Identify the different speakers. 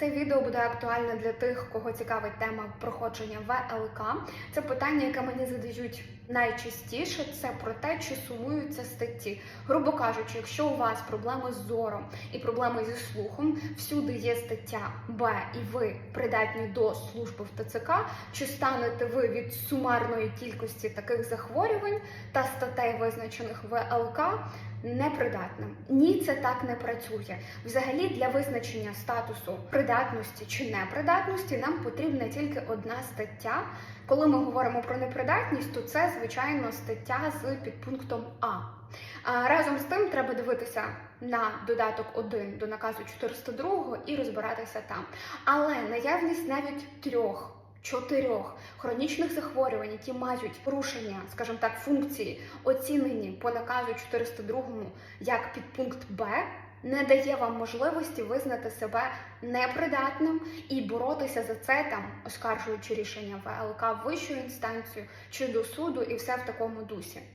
Speaker 1: Це відео буде актуальне для тих, кого цікавить тема проходження ВЛК. Це питання, яке мені задають найчастіше. Це про те, чи сумуються статті. Грубо кажучи, якщо у вас проблеми з зором і проблеми зі слухом, всюди є стаття Б, і ви придатні до служби в ТЦК, чи станете ви від сумарної кількості таких захворювань та статей, визначених ВЛК, непридатним. Ні, це так не працює. Взагалі, для визначення статусу придатності чи непридатності нам потрібна тільки одна стаття. Коли ми говоримо про непридатність, то це звичайно стаття з підпунктом. А разом з тим треба дивитися на додаток 1 до наказу 402 і розбиратися там. Але наявність навіть трьох. Чотирьох хронічних захворювань, які мають порушення, скажімо так, функції, оцінені по наказу 402 як підпункт Б, не дає вам можливості визнати себе непридатним і боротися за це там, оскаржуючи рішення ВЛК вищу інстанцію чи до суду, і все в такому дусі.